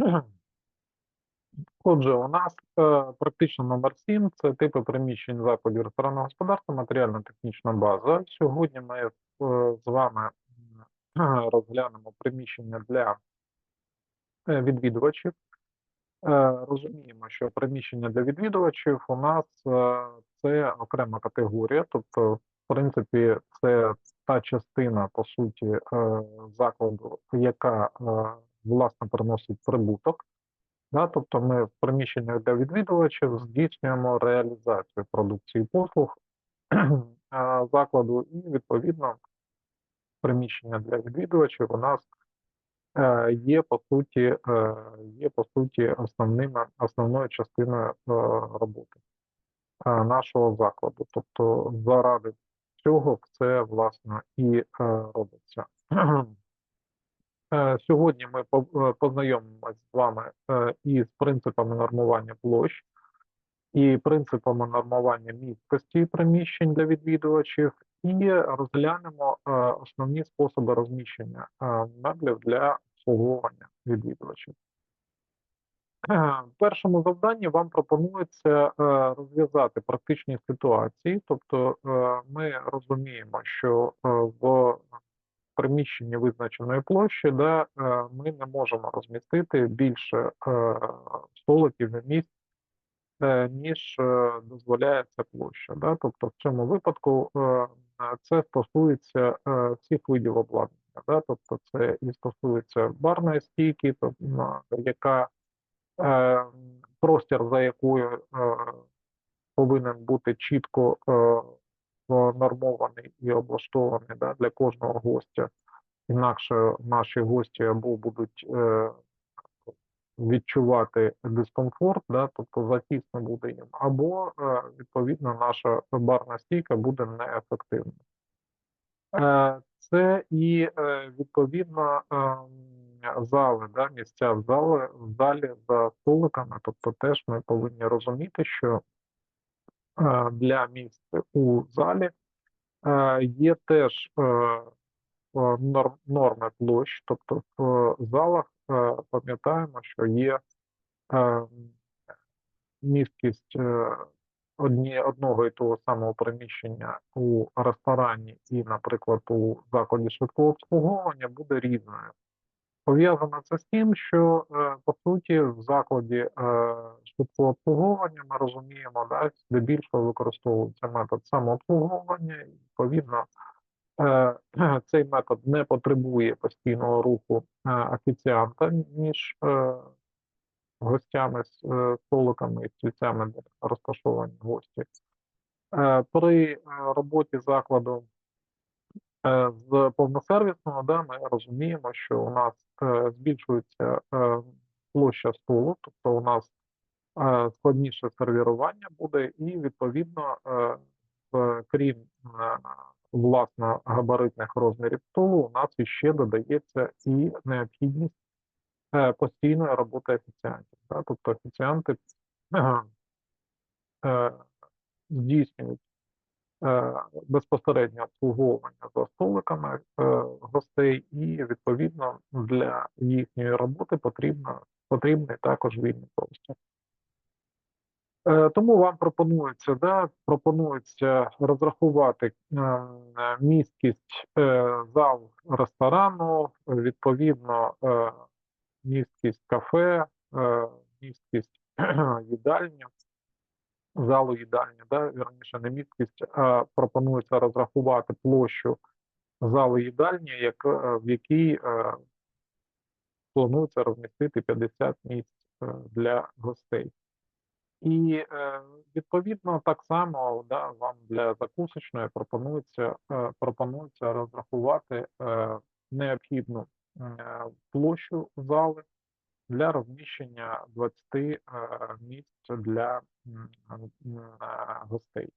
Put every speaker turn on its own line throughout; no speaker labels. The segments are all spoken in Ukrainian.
Отже, у нас е, практично номер 7 це типи приміщень закладів ресторанного господарства, матеріально-технічна база. Сьогодні ми е, з вами розглянемо приміщення для е, відвідувачів. Е, Розуміємо, що приміщення для відвідувачів у нас е, це окрема категорія, тобто, в принципі, це та частина, по суті, е, закладу, яка е, власне приносить прибуток. Да, тобто ми в приміщеннях для відвідувачів здійснюємо реалізацію продукції послуг закладу, і відповідно приміщення для відвідувачів у нас е, є по суті, е, є по суті основними основною частиною е, роботи нашого закладу. Тобто, заради цього це власне і робиться. Е, Сьогодні ми е, познайомимося з вами е, із принципами нормування площ і принципами нормування місткості приміщень для відвідувачів, і розглянемо основні способи розміщення меблів для обслуговування відвідувачів. В першому завданні вам пропонується розв'язати практичні ситуації, тобто ми розуміємо, що в приміщенні визначеної площі, де е, ми не можемо розмістити більше е, столиків і місць, е, ніж дозволяє ця площа. Да? Тобто в цьому випадку це стосується всіх видів обладнання. Да? Тобто це і стосується барної стійки, тобто, яка простір, за якою повинен бути чітко нормований і облаштований да, для кожного гостя. Інакше наші гості або будуть е, відчувати дискомфорт, да, тобто затісно буде їм, або е, відповідно наша барна стійка буде неефективна. Е, це і е, відповідно е, зали, да, місця в залі, в залі за столиками. Тобто, теж ми повинні розуміти, що для місць у залі е, є теж е, е, норм, норми площ, тобто в залах е, пам'ятаємо, що є е, місткість е, одного і того самого приміщення у ресторані і, наприклад, у закладі швидкого обслуговування буде різною. Пов'язано це з тим, що е, по суті в закладі е, швидкого обслуговування ми розуміємо, да, здебільшого використовується метод самообслуговування, і відповідно е, цей метод не потребує постійного руху офіціанта між гостями з столиками і стільцями, де розташовані гості. При роботі закладу з повносервісного, да, ми розуміємо, що у нас е, збільшується е, площа столу, тобто у нас е, складніше сервірування буде, і відповідно, е, крім е, власно габаритних розмірів столу, у нас іще додається і необхідність е, постійної роботи офіціантів. Да? Тобто офіціанти е, е, здійснюють е, безпосередньо обслуговування за столиками е, гостей, і відповідно для їхньої роботи потрібно потрібний також вільний простір. Е, Тому вам пропонується, да, пропонується розрахувати е, місткість е, зал ресторану, відповідно е, місткість кафе, е, місткість їдальні, залу їдальні, да, вірніше не місткість, а пропонується розрахувати площу залу їдальні, як, е, в якій е, планується розмістити 50 місць е, для гостей. І е, відповідно так само да, вам для закусочної пропонується, е, пропонується розрахувати е, необхідну е, площу зали для розміщення 20 е, місць для е, гостей.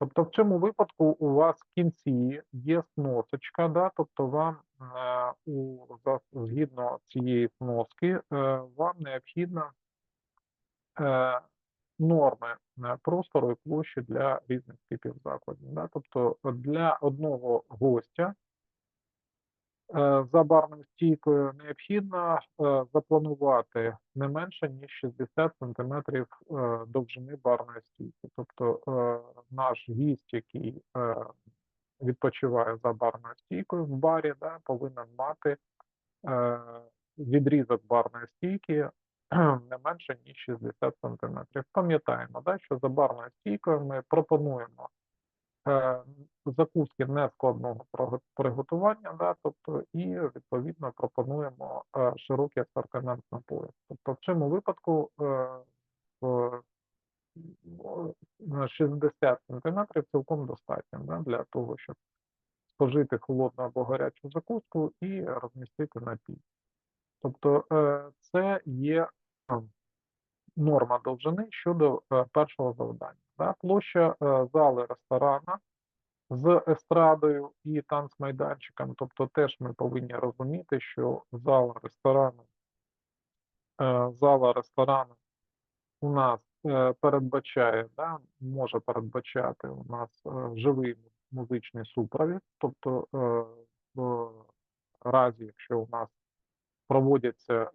Тобто в цьому випадку у вас в кінці є сносочка, да, тобто вам е, у, згідно цієї сноски вам необхідно норми простору і площі для різних типів закладів. Да? Тобто для одного гостя За барною стійкою необхідно е, запланувати не менше ніж 60 сантиметрів е, довжини барної стійки. Тобто е, наш гість, який е, відпочиває за барною стійкою в барі, да, повинен мати е, відрізок барної стійки не менше ніж 60 сантиметрів. Пам'ятаємо, да, що за барною стійкою ми пропонуємо е, закуски нескладного приготування, да, тобто і відповідно пропонуємо е, широкий асортимент напоїв. Тобто в цьому випадку е, в на 60 сантиметрів цілком достатньо да, для того, щоб спожити холодну або гарячу закуску і розмістити напій. Тобто е, це є е, норма довжини щодо е, першого завдання. Да? Площа е, зали ресторана з естрадою і танцмайданчиком. Тобто теж ми повинні розуміти, що зала ресторану, е, зала ресторану у нас е, передбачає, да, може передбачати у нас живий музичний супровід, тобто в разі, якщо у нас проводяться,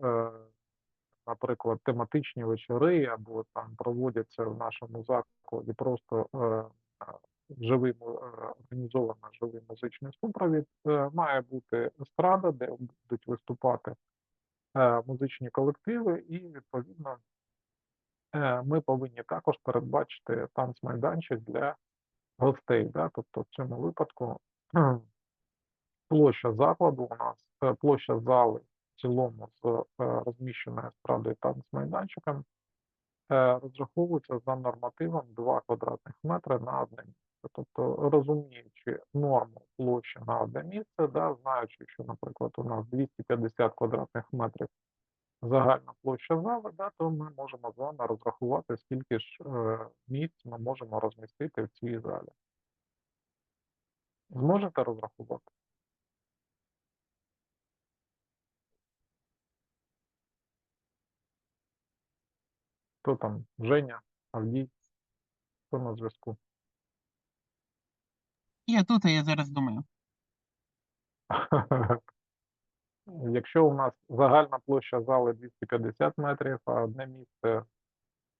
наприклад, тематичні вечори, або там проводяться в нашому закладі просто е, живий е, організовано живий музичний супровід, е, має бути естрада, де будуть виступати музичні колективи, і відповідно ми повинні також передбачити танцмайданчик для гостей. Да? Тобто в цьому випадку площа закладу у нас, площа зали цілому з е, розміщеною естрадою і танцмайданчиком е, розраховується за нормативом 2 квадратних метри на одне місце. Тобто розуміючи норму площі на одне місце, да, знаючи, що, наприклад, у нас 250 квадратних метрів загальна площа зали, да, то ми можемо з вами розрахувати, скільки ж е, місць ми можемо розмістити в цій залі. Зможете розрахувати? Хто там? Женя, Авдій? Хто на зв'язку?
Я тут, а я зараз думаю.
Якщо у нас загальна площа зали 250 метрів, а одне місце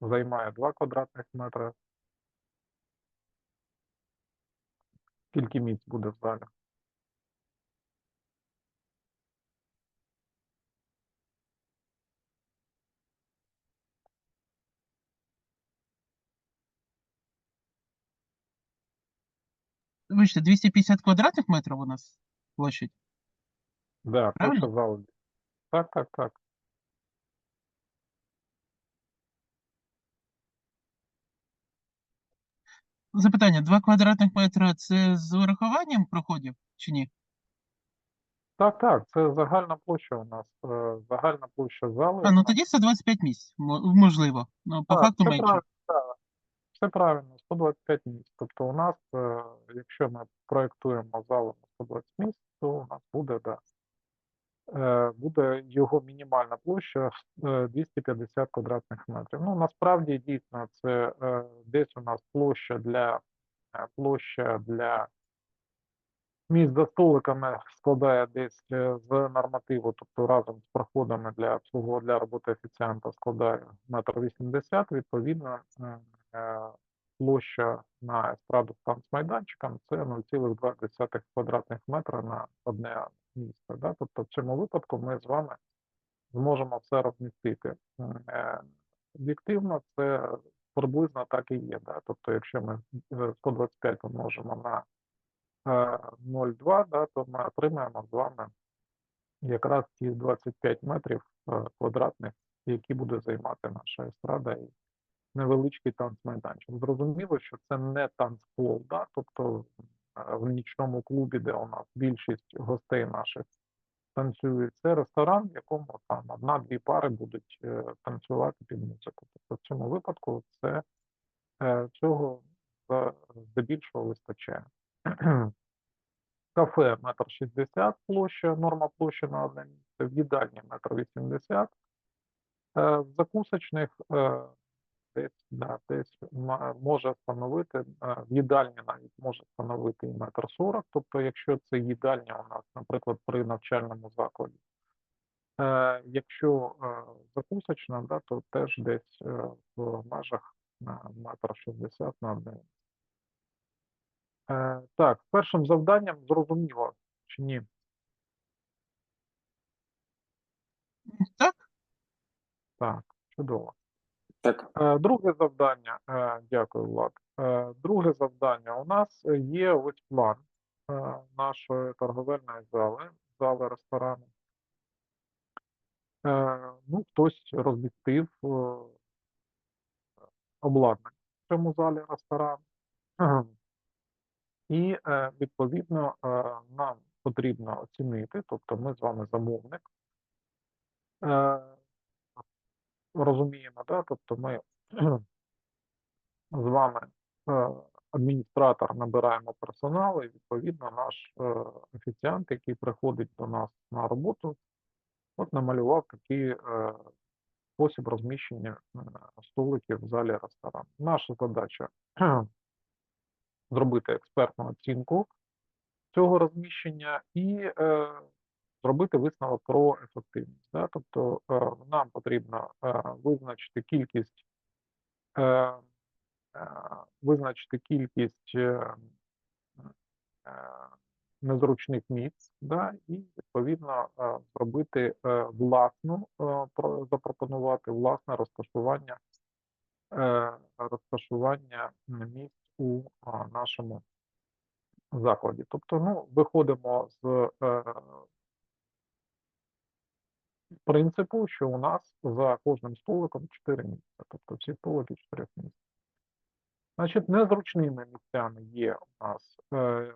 займає 2 квадратних метри, скільки місць буде в залі?
Вибачте, 250 квадратних метрів у нас площадь.
Да,
Правильно?
площа зали. Так, так, так.
Запитання, 2 квадратних метри це з урахуванням проходів чи ні?
Так, так, це загальна площа у нас. е, Загальна площа зали.
А, ну тоді 125 місць, мо- можливо. Ну, по
Так,
факту менше.
правильно. Все правильно, 125 місць. Тобто у нас, е, якщо ми проєктуємо залу на 120 місць, то у нас буде, да, е, буде його мінімальна площа е, 250 квадратних метрів. Ну, насправді, дійсно, це е, десь у нас площа для е, площа для місць за столиками складає десь е, з нормативу, тобто разом з проходами для обслуговування для роботи офіціанта складає метр вісімдесят. Відповідно, е, е, площа на естраду з танцмайданчиком це 0,2 квадратних метра на одне місце. Да? Тобто в цьому випадку ми з вами зможемо все розмістити. Е, Об'єктивно, це приблизно так і є. Да? Тобто, якщо ми е, 125 помножимо на е, 0,2, да, то ми отримаємо з вами якраз ті 25 метрів е, квадратних, які буде займати наша естрада невеличкий танцмайданчик. Зрозуміло, що це не танцпол, да, тобто е, в нічному клубі, де у нас більшість гостей наших танцюють, це ресторан, в якому там одна-дві пари будуть е, танцювати під музику. Тобто в цьому випадку це цього е, здебільшого вистачає. Кафе метр шістдесят площа, норма площі на одне місце, в їдальні метр вісімдесят, в закусочних десь, да, десь може становити, е, в їдальні навіть може становити і метр сорок. Тобто, якщо це їдальня у нас, наприклад, при навчальному закладі. Е, Якщо е, закусочна, да, то теж десь е, в межах на метр шістдесят на один. Е, Так, першим завданням зрозуміло чи ні?
Так?
Так, чудово.
Так,
Е, Друге завдання, е, дякую, Влад. Е, Друге завдання у нас є ось план нашої торговельної зали, зали ресторану. Ну, хтось розмістив обладнання в цьому залі ресторану. І відповідно нам потрібно оцінити, тобто ми з вами замовник. Розуміємо, да? тобто ми з вами е, адміністратор набираємо персонал, і відповідно наш е, офіціант, який приходить до нас на роботу, от намалював такий е, спосіб розміщення столиків в залі ресторану. Наша задача зробити експертну оцінку цього розміщення і зробити висновок про ефективність. Да? Тобто е, нам потрібно е, визначити кількість е, визначити кількість незручних місць, да, і відповідно зробити власну, про- запропонувати власне розташування розташування місць у нашому закладі. Тобто, ну, виходимо з принципу, що у нас за кожним столиком 4 місця, тобто всі столики 4 місць. Значить, незручними місцями є у нас е,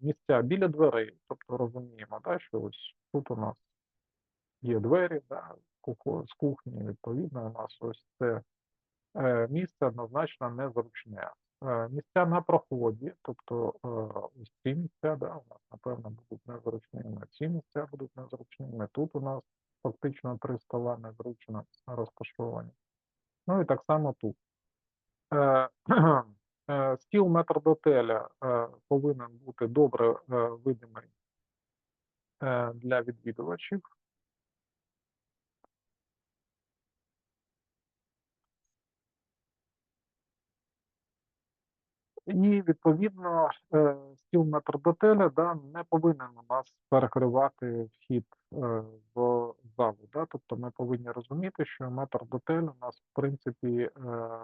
місця біля дверей, тобто розуміємо, да, що ось тут у нас є двері, да, з кухні, відповідно, у нас ось це е, місце однозначно незручне. Е, Місця на проході, тобто е, ось ці місця, да, у нас, напевно, будуть незручними, ці місця будуть незручними. Тут у нас фактично три стола незручно розташовані. Ну і так само тут. Е, е, Стіл метрдотеля е, повинен бути добре видимий для відвідувачів. І відповідно е, стіл метрдотеля да, не повинен у нас перекривати вхід е, в залу. Да? Тобто ми повинні розуміти, що метрдотель у нас в принципі, е,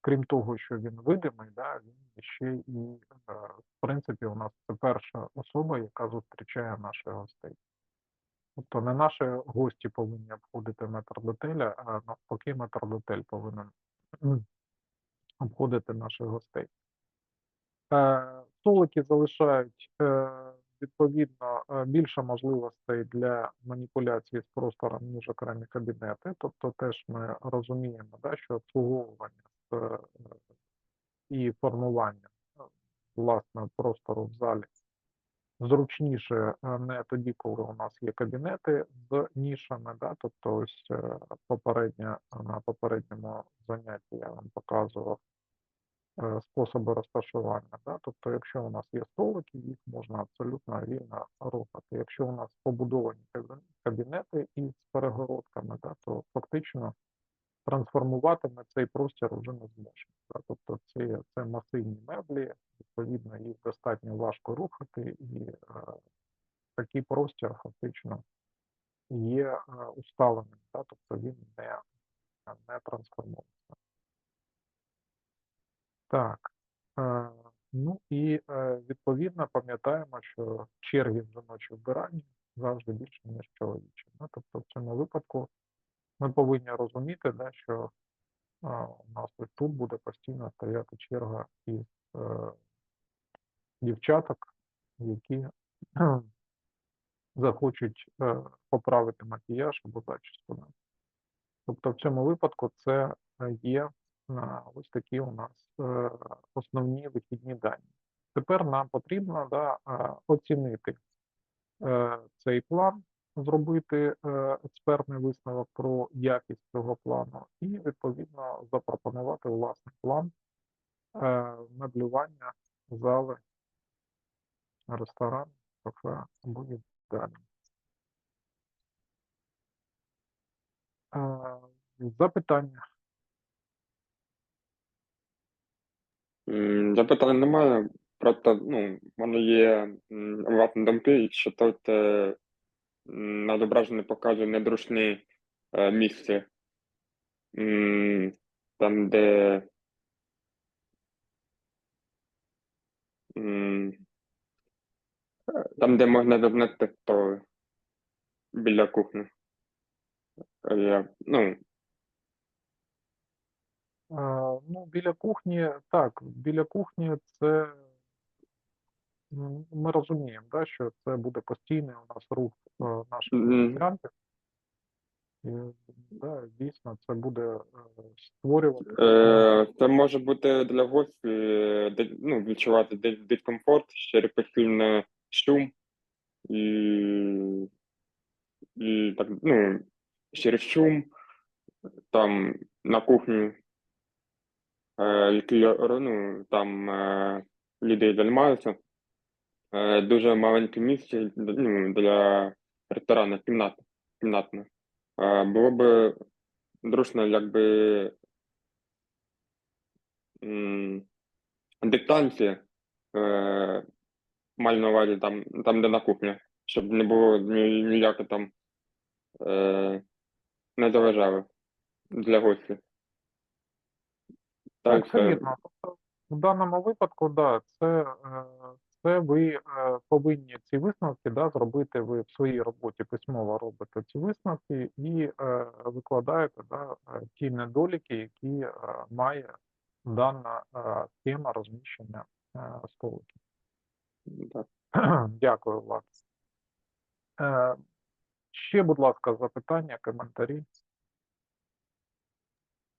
крім того, що він видимий, да, він ще і в принципі у нас це перша особа, яка зустрічає наших гостей. Тобто не наші гості повинні обходити метрдотеля, а навпаки, метрдотель повинен обходити наших гостей. Е, Столики залишають е, відповідно е, більше можливостей для маніпуляції з простором, ніж окремі кабінети. Тобто теж ми розуміємо, да, що обслуговування і формування власне простору в залі зручніше е, не тоді, коли у нас є кабінети з нішами. Да, тобто ось е, попередня на попередньому занятті я вам показував е, способи розташування. Да? Тобто, якщо у нас є столики, їх можна абсолютно вільно рухати. Якщо у нас побудовані кабінети із перегородками, да, то фактично трансформувати ми цей простір вже не зможемо. Тобто це, це масивні меблі, відповідно, їх достатньо важко рухати, і е, такий простір фактично є е, усталеним, да? тобто він не, не трансформується. Так. Е, ну і відповідно пам'ятаємо, що черги в жіночі вбиранні завжди більше, ніж чоловічі. Ну, тобто в цьому випадку ми повинні розуміти, да, що у нас тут буде постійно стояти черга із дівчаток, які захочуть е, поправити макіяж або зачіску. да. Тобто в цьому випадку це е, є а, ось такі у нас е, основні вихідні дані. Тепер нам потрібно да, оцінити е, цей план зробити е, експертний висновок про якість цього плану і відповідно запропонувати власний план е, меблювання зали, ресторану, кафе або їдальні. Е, Запитання.
Запитань немає. Проте, ну, в мене є власні думки, що тут е, на зображенні показує недручні е, місце. Там, де там, де можна зазнати столи біля кухні. Е, Я, ну,
Е, Ну, біля кухні, так, біля кухні це м, ми розуміємо, да, що це буде постійний у нас рух е, наших
Мгм.
офіціантів. І, да, дійсно, це буде е, створювати.
Е, Це може бути для гостей, де- ну, відчувати десь дискомфорт, через постійно шум і, і так, ну, через шум там на кухні, е, які ну, там е, людей займаються. Е, дуже маленьке місце ну, для ресторану, кімнат, кімнатне. Е, було б зручно, якби дистанція е, маю на увазі там, там, де на кухні, щоб не було ні, ніяке там е, не заважало для гостей.
Так, все
е.
Тобто, в даному випадку, да, це, е, це ви е, повинні ці висновки да, зробити ви в своїй роботі письмово робите ці висновки і е, викладаєте да, ті недоліки, які має дана схема розміщення столиків.
Так.
Дякую, Влад. Е, ще, будь ласка, запитання, коментарі.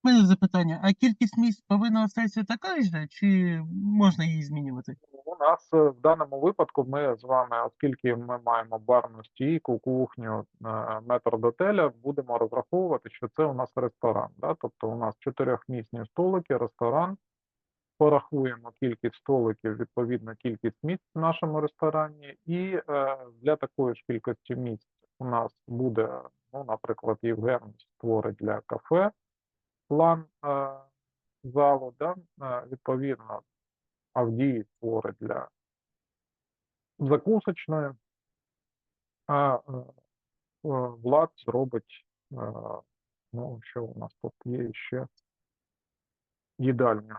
У мене запитання, а кількість місць повинна остатися така ж, чи можна її змінювати?
У нас е, в даному випадку ми з вами, оскільки ми маємо барну стійку, кухню, е, метр дотеля, будемо розраховувати, що це у нас ресторан. Да? Тобто у нас чотирьохмісні столики, ресторан. Порахуємо кількість столиків, відповідно кількість місць в нашому ресторані, і е, для такої ж кількості місць у нас буде, ну, наприклад, Євген створить для кафе план е, залу, да? е, відповідно Авдій створить для закусочної, а Влад зробить, ну, що у нас тут є ще їдальню.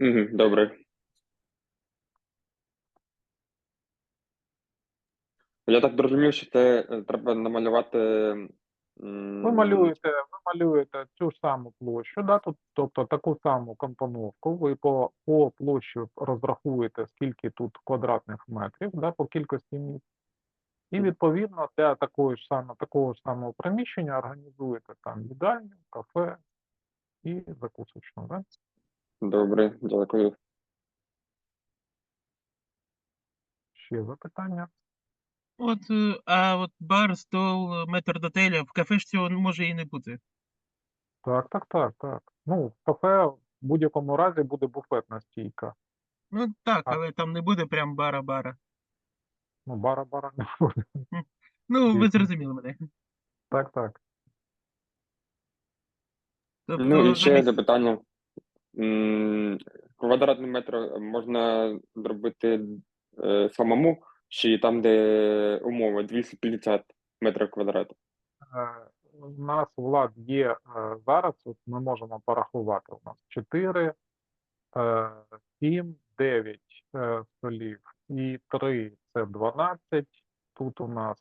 Угу, добре. Я так зрозумів, що це е, треба намалювати.
Ви малюєте, ви малюєте цю ж саму площу, да, тут, тобто таку саму компоновку, ви по, по площі розрахуєте, скільки тут квадратних метрів, да, по кількості місць. І відповідно для такої ж саме, такого ж самого приміщення організуєте там їдальню, кафе і закусочну. Да?
Добре, дякую.
Ще запитання?
От, е, а от бар, стол, метр дотеля, в кафе ж цього може і не бути.
Так, так, так, так. Ну, в кафе в будь-якому разі буде буфетна стійка.
Ну так,
А.
але там не буде прям бара-бара.
Ну, бара-бара не буде.
Ну, ви зрозуміли мене.
Так, так.
Тобто,
Ну і ще
замість-
запитання. Квадратний метр можна зробити е, самому, чи там, де умови 250 метрів квадратів?
Е, У нас влад є е, зараз, от ми можемо порахувати. У нас 4, 7, 9 е, столів і 3 це 12. Тут у нас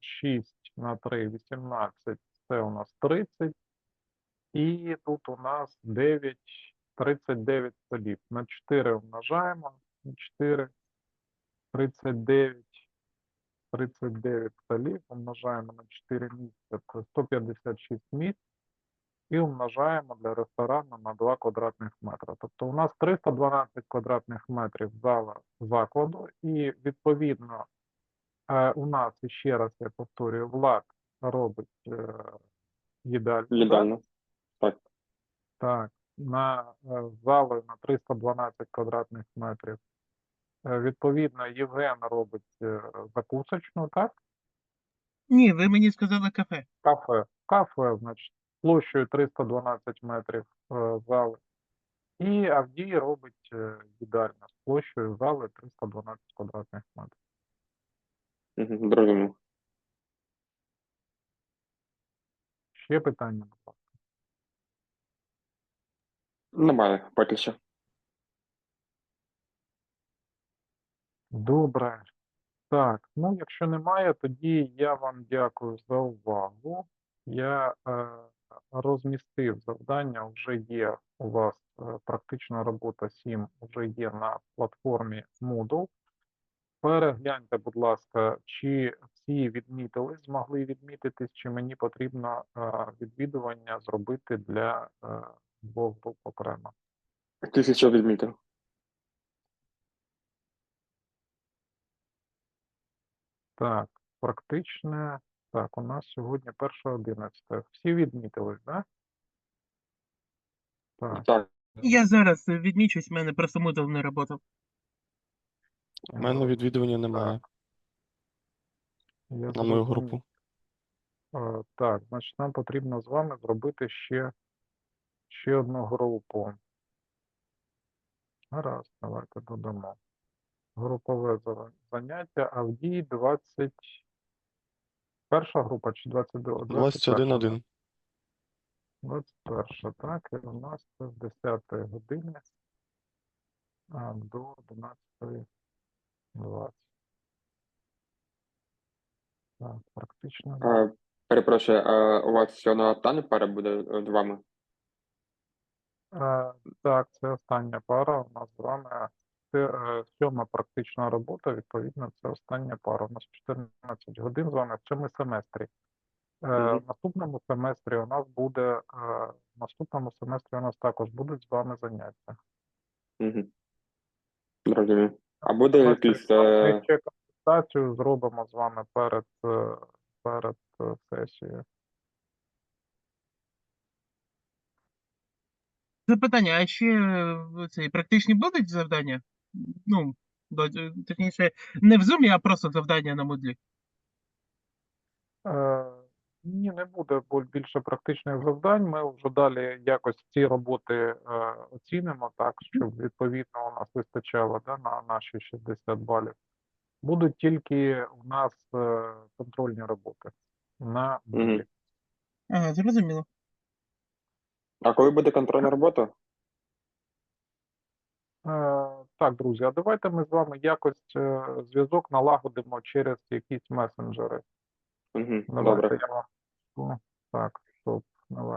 6 на 3 18, це у нас 30. І тут у нас 9, 39 столів. На 4 умножаємо, на 4, 39, 39 столів умножаємо на 4 місця, це 156 місць. І умножаємо для ресторану на 2 квадратних метри. Тобто у нас 312 квадратних метрів зала закладу, і відповідно Е, у нас, ще раз я повторюю, Влад робить е, їдальню.
Так.
Так, на е, залою на 312 квадратних метрів. Е, Відповідно, Євген робить е, закусочну, так?
Ні, ви мені сказали кафе.
Кафе. Кафе, значить, площею 312 метрів зали. І Авдій робить їдальню з площею зали 312 квадратних метрів.
Угу.
Ще питання, будь ласка.
Немає поки що.
Добре. Так, ну якщо немає, тоді я вам дякую за увагу. Я е, розмістив завдання, вже є у вас е, практична робота 7, вже є на платформі Moodle. Перегляньте, будь ласка, чи всі відмітили, змогли відмітитись, чи мені потрібно е, відвідування зробити для е, груп окремо.
Тисяча відмітив.
Так, практичне. Так, у нас сьогодні 1.11. Всі відмітились, да? Так,
Так.
Я зараз відмічусь, в мене просто Moodle не працював.
У мене відвідування немає
я
на мою групу.
Е, Так, значить, нам потрібно з вами зробити ще, ще одну групу. Гаразд, давайте додамо. Групове заняття, Авдій 20. Перша група чи 22?
21.1.
21, так, і у нас це з 10 години а, до 11.20. Так, практично.
А, перепрошую, а у вас ще одна остання пара буде е, з вами?
Е, Так, це остання пара у нас з вами. Це е, сьома практична робота, відповідно, це остання пара. У нас 14 годин з вами в цьому семестрі. Е,
Мгм.
В наступному семестрі у нас буде, е, в наступному семестрі у нас також будуть з вами заняття.
Угу. Зрозумів. А буде
Давайте
якийсь.
ми
Е...
ще консультацію зробимо з вами перед, е, перед е, сесією.
Запитання, а ще е, цей практичні будуть завдання? Ну, до- е, точніше, не в Zoom, а просто завдання на Moodle.
Е, Ні, не буде більше практичних завдань. Ми вже далі якось ці роботи е, оцінимо так, щоб відповідно у нас вистачало да, на наші 60 балів. Будуть тільки у нас е, контрольні роботи на. Moodle.
Ага, зрозуміло.
А коли буде контрольна робота?
Е, Так, друзі, а давайте ми з вами якось е, зв'язок налагодимо через якісь месенджери.
Угу. Добре.
я вам. Так, стоп, давай.